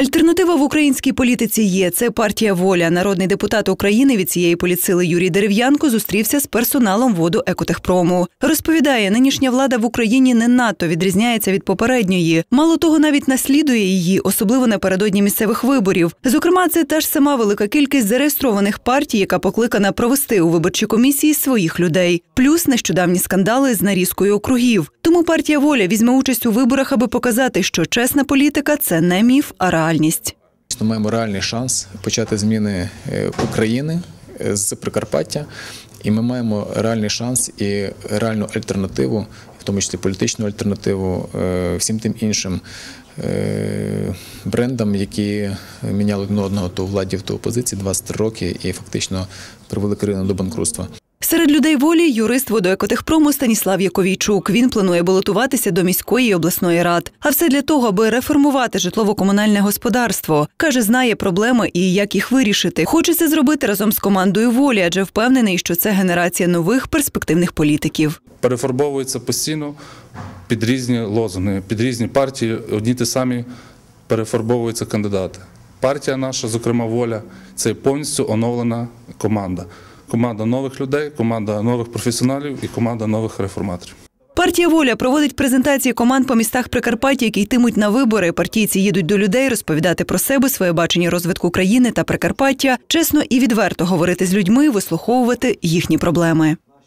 Альтернатива в українській політиці є. Це партія Воля. Народний депутат України від цієї політсили Юрій Дерев'янко зустрівся з персоналом воду Екотехпрому. Розповідає, нинішня влада в Україні не надто відрізняється від попередньої. Мало того, навіть наслідує її, особливо напередодні місцевих виборів. Зокрема, це та ж сама велика кількість зареєстрованих партій, яка покликана провести у виборчі комісії своїх людей, плюс нещодавні скандали з нарізкою округів. Тому партія Воля візьме участь у виборах, аби показати, що чесна політика це не міф, а реальність. Ми маємо реальний шанс почати зміни е, України е, з Прикарпаття, і ми маємо реальний шанс і реальну альтернативу, в тому числі політичну альтернативу е, всім тим іншим брендам, які міняли один одного то владі, то опозиції 23 роки і фактично привели країну до банкрутства. Серед людей волі юрист водоекотехпрому Станіслав Яковійчук. Він планує балотуватися до міської і обласної рад. А все для того, аби реформувати житлово-комунальне господарство. Каже, знає проблеми і як їх вирішити. Хоче це зробити разом з командою волі, адже впевнений, що це генерація нових перспективних політиків. перефарбовується постійно під різні лозунги, під різні партії. Одні ті самі перефарбовуються кандидати. Партія наша, зокрема, воля, це повністю оновлена команда. Команда нових людей, команда нових професіоналів і команда нових реформаторів. Партія Воля проводить презентації команд по містах Прикарпаття, які йтимуть на вибори. Партійці їдуть до людей розповідати про себе, своє бачення розвитку країни та Прикарпаття, чесно і відверто говорити з людьми, вислуховувати їхні проблеми.